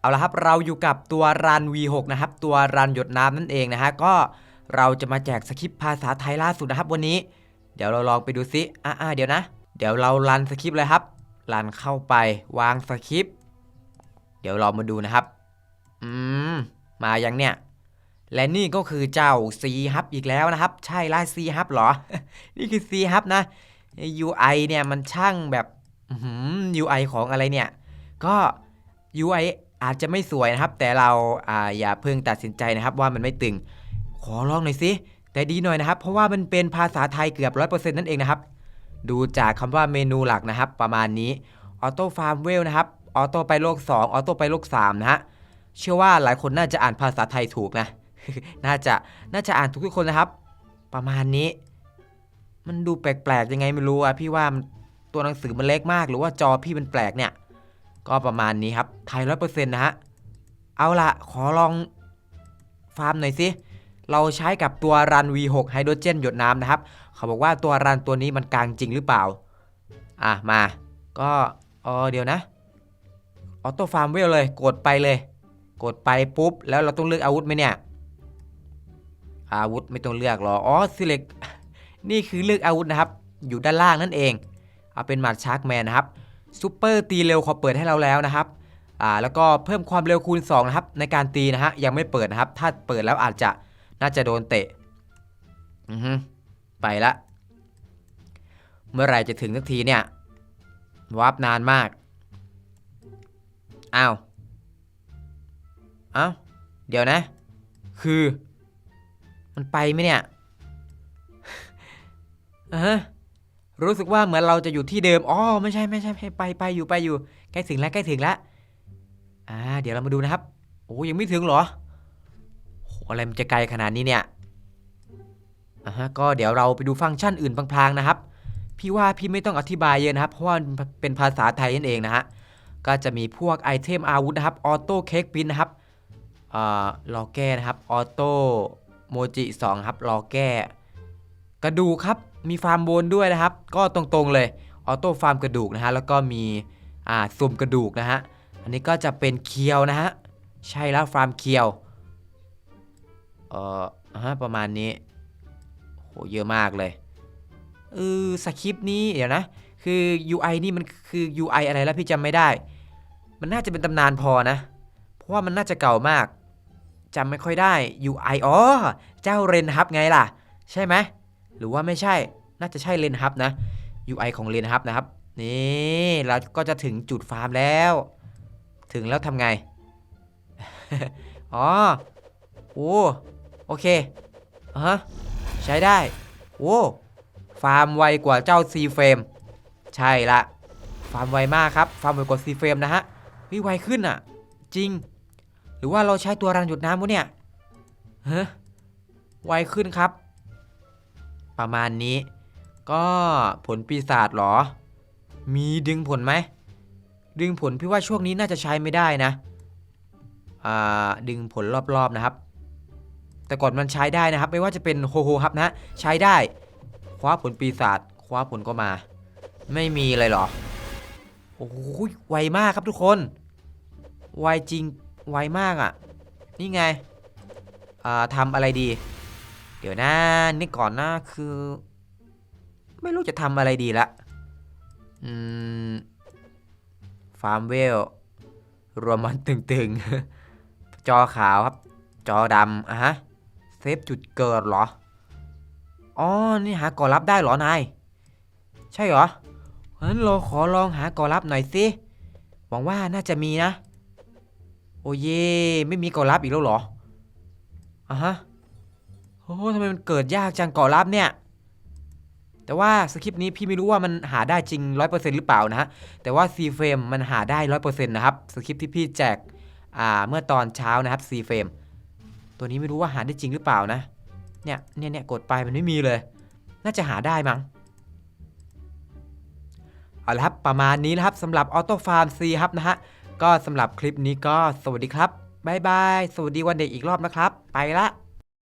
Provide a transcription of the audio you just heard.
เอาละครับเราอยู่กับตัวรัน V6 นะครับตัวรันหยดน้ำนั่นเองนะฮะก็เราจะมาแจกสคริปต์ภาษาไทยล่าสุดนะครับวันนี้ เดี๋ยวเราลองไปดูซิอ่าเดี๋ยวนะ เดี๋ยวเรารันสคริปต์เลยครับรันเข้าไปวางสคริปต์เดี๋ยวเรามาดูนะครับอืมมายังเนี่ยและนี่ก็คือเจ้า C Hub อีกแล้วนะครับ ใช่ล่ะ C Hub เหรอ นี่คือ C Hub นะ UI เนี่ยมันช่างแบบอื้อหือ UI ของอะไรเนี่ย ก็ UI อาจจะไม่สวยนะครับ แต่เราอ่าอย่าเพิ่งตัดสินใจนะครับ ว่ามันไม่ตึง ขอลองหน่อยสิแต่ดีหน่อยนะครับ เพราะว่ามันเป็นภาษาไทยเกือบ100%นั่นเองนะครับ ดูจากคำว่าเมนูหลักนะครับ ประมาณนี้ออโต้ฟาร์มเวลนะครับออโต้ไปโลก 2 ออโต้ไปโลก 3 นะฮะ เชื่อว่าหลายคนน่าจะอ่านภาษาไทยถูกนะ น่าจะ น่าจะอ่านถูกทุกคนนะครับ ประมาณนี้ มันดูแปลกๆยังไงไม่รู้อะพี่ว่าตัวหนังสือมันเล็กมาก หรือว่าจอพี่มันแปลกเนี่ย ก็ประมาณนี้ครับไทยร้อยเปอร์เซ็นต์นะฮะ เอาละขอลองฟาร์มหน่อยสิ เราใช้กับตัวรัน V6 ไฮโดรเจนหยดน้ำนะครับ เขาบอกว่าตัวรันตัวนี้มันกลางจริงหรือเปล่า อะ มา ก็เออเดี๋ยวนะ ออโต้ฟาร์มเวลเลย กดไปเลย กดไปปุ๊บ แล้วเราต้องเลือกอาวุธไหมเนี่ย อาวุธไม่ต้องเลือกหรอ อ๋อ select นี่คือเลือกอาวุธนะครับ อยู่ด้านล่างนั่นเอง เอาเป็นหมัดชาร์กแมนนะครับ ซูเปอร์ตีเร็วเขาเปิดให้เราแล้วนะครับอ่าแล้วก็เพิ่มความเร็วคูณ2นะครับในการตีนะฮะยังไม่เปิดนะครับ ถ้าเปิดแล้วอาจจะน่าจะโดนเตะอือฮึไปละเมื่อไหร่จะถึงสักทีเนี่ยวาร์ปนานมากอ้าวอ้าวเดี๋ยวนะ คือ มันไปไหมเนี่ยอ่าฮะ รู้สึกว่าเหมือนเราจะอยู่ที่เดิม อ๋อ ไม่ใช่ไม่ใช่ไปไปอยู่ไปอยู่ ใกล้ถึงแล้วใกล้ถึงแล้ว อ่า เดี๋ยวเรามาดูนะครับ โอ้ยังไม่ถึงเหรอโหอะไรมันจะไกลขนาดนี้เนี่ย อ่าฮะ ก็เดี๋ยวเราไปดูฟังก์ชันอื่นพลางๆนะครับ พี่ว่าพี่ไม่ต้องอธิบายเยอะนะครับ เพราะว่ามันเป็นภาษาไทยนั่นเองนะฮะ ก็จะมีพวกไอเทมอาวุธนะครับ ออโต้เค้กปินนะครับ อ่ารอแก้นะครับ ออโต้โมจิ2ครับรอแก้ กระดูครับ มีฟาร์มโบนด้วยนะครับ ก็ตรงๆเลยออโต้ฟาร์มกระดูกนะฮะแล้วก็มีอ่าซุ่มกระดูกนะฮะอันนี้ก็จะเป็นเคียวนะฮะใช่แล้วฟาร์มเคียวเอ่อฮะประมาณนี้โหเยอะมากเลยเออสคริปต์นี้เดี๋ยวนะ คือ UI นี่มันคือ UI อะไรแล้วพี่จำไม่ได้ มันน่าจะเป็นตำนานพอนะ เพราะว่ามันน่าจะเก่ามากจำไม่ค่อยได้ UI อ๋อเจ้าเรนฮับไงล่ะ ใช่ไหม หรือว่าไม่ใช่น่าจะใช่เรนฮับนะ UI ของเรนฮับนะครับ นี่เราก็จะถึงจุดฟาร์มแล้ว ถึงแล้วทำไง อ๋อโอ้โอเคฮะใช้ได้โอ้ฟาร์มไวกว่าเจ้าซีเฟรมใช่ละฟาร์มไวมากครับ ฟาร์มไวกว่าซีเฟรมนะฮะวิไวขึ้นอะ จริง หรือว่าเราใช้ตัวรังหยดน้ำวะเนี่ยฮะไวขึ้นครับ ประมาณนี้ ก็ผลปีศาจเหรอ มีดึงผลไหม ดึงผลพี่ว่าช่วงนี้น่าจะใช้ไม่ได้นะอ่าดึงผลรอบๆนะครับ แต่ก่อนมันใช้ได้นะครับ ไม่ว่าจะเป็นโฮโฮครับนะใช้ได้คว้าผลปีศาจคว้าผลก็มา ไม่มีเลยเหรอโอ้โหไวมากครับทุกคน ไวจริงไวมากอะ่ะ นี่ไงอ่าทำอะไรดี เดี๋ยวนะนี่ก่อนนะคือ ไม่รู้จะทำอะไรดีละอืมฟาร์มเวลรวมมันตึงๆ จอขาวครับ จอดำอะฮะเซฟจุดเกิดเหรอ อ๋อ นี่หาก่อรับได้เหรอนาย ใช่เหรองั้นเราขอลองหาก่อรับหน่อยสิหวังว่าน่าจะมีนะ โอเย่ไม่มีก่อรับอีกแล้วเหรออะฮะ โอ้ทำไมมันเกิดยากจังก่อรับเนี่ย แต่ว่าสคริปต์นี้พี่ไม่รู้ว่ามันหาได้จริง 100%หรือเปล่านะฮะ แต่ว่า C frame มันหาได้ 100%นะครับ สคริปต์ที่พี่แจกอ่าเมื่อตอนเช้านะครับ C frame ตัวนี้ไม่รู้ว่าหาได้จริงหรือเปล่านะ เนี่ย เนี่ยเนี่ยกดไปมันไม่มีเลย น่าจะหาได้มั้ง เอาละครับ ประมาณนี้นะครับสำหรับ Auto Farm C ครับนะฮะ ก็สำหรับคลิปนี้ก็สวัสดีครับ บ๊ายบาย สวัสดีวันเด็กอีกรอบนะครับ ไปละ